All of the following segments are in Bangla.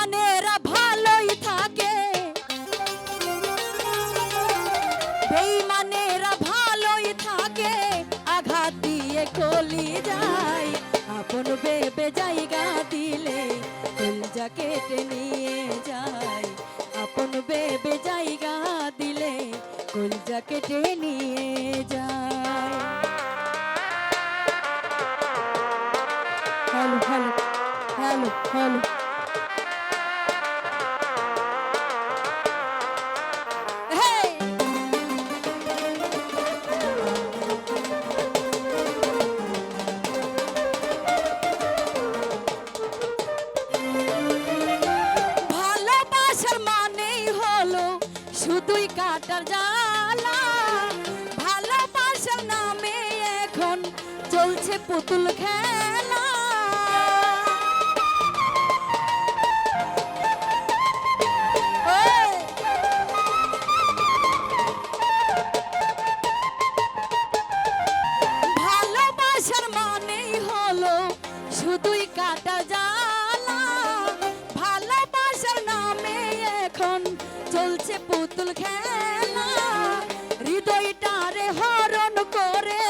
বেইমানেরা ভালোই থাকে। বেইমানেরা ভালোই থাকে। আঘাত দিয়ে কলি যায়। আপন বেবে জায়গা দিলে কলজা কেটে নিয়ে যায়। আপন বেবে জায়গা দিলে কলজা কেটে নিয়ে যায়। Hello hello hello hello. কাটার জালা ভালোবাসার নামে এখন চলছে পুতুল খেলা। চলছে পুতুল খেলা। হৃদয়টারে হরণ করে।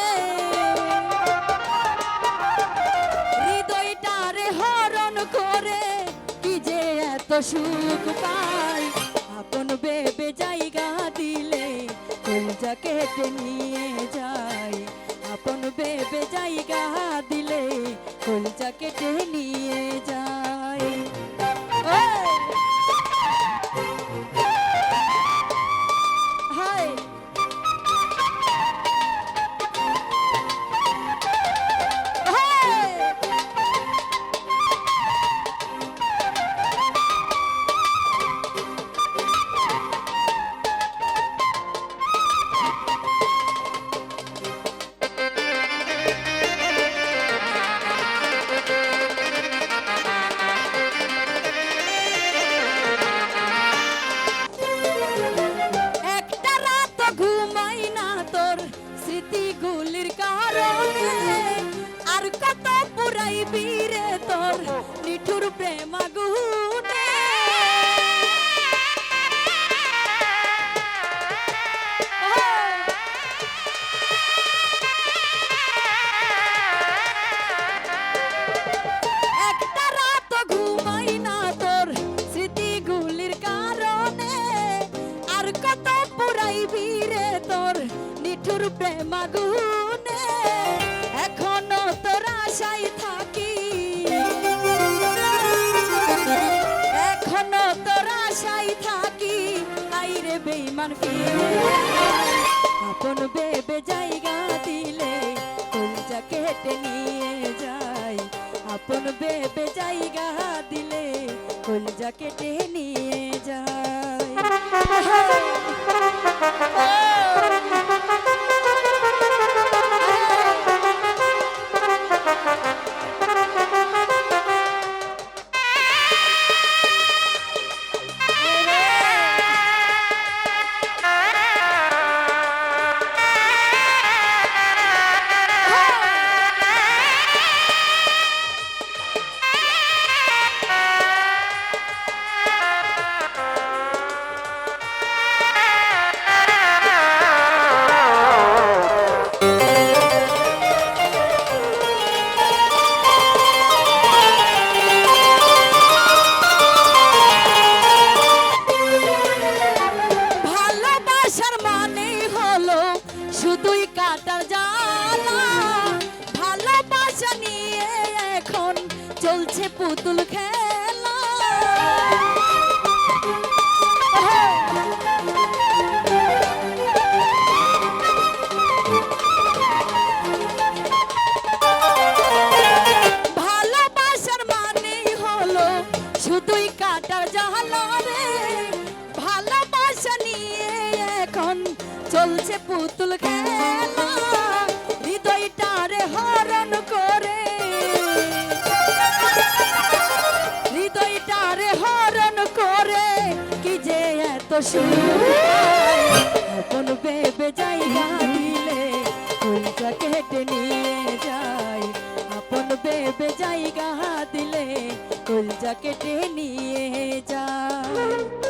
হৃদয়টারে হরণ করে। কি যে এত সুখ পাই। আপন বেবে জায়গা দিলে কলজা কেটে নিয়ে যায়। আপন বেবে জায়গা দিলে কলজা কেটে নিয়ে বীরে তোর নিঠুর প্রেম আগুনে একটা রাত ঘুমাই না তোর স্মৃতিগুলির কারণে। আর কত পুরাই বীরে তোর নিঠুর প্রেম আপন বেবে জায়গা দিলে কলজা কেটে নিয়ে যায়। আপন বেবে জায়গা দিলে কলজা কেটে নিয়ে যায়। চলছে পুতুল খেলা। ভালোবাসার মানেই হলো শুধুই কাটার জ্বালা রে। ভালোবাসা নিয়ে এখন চলছে পুতুল খেলা। হৃদয়টারে হরণ করে। হৃদয়টারে হরণ করে, কি যে এত। আপন বেবে জায়গা দিলে কলজা কেটে নিয়ে যায় আপন বেবে জায়গা দিলে কলজা কেটে নিয়ে যায়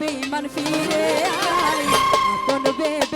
বেইমান ফিরে আয়। আপন বেবে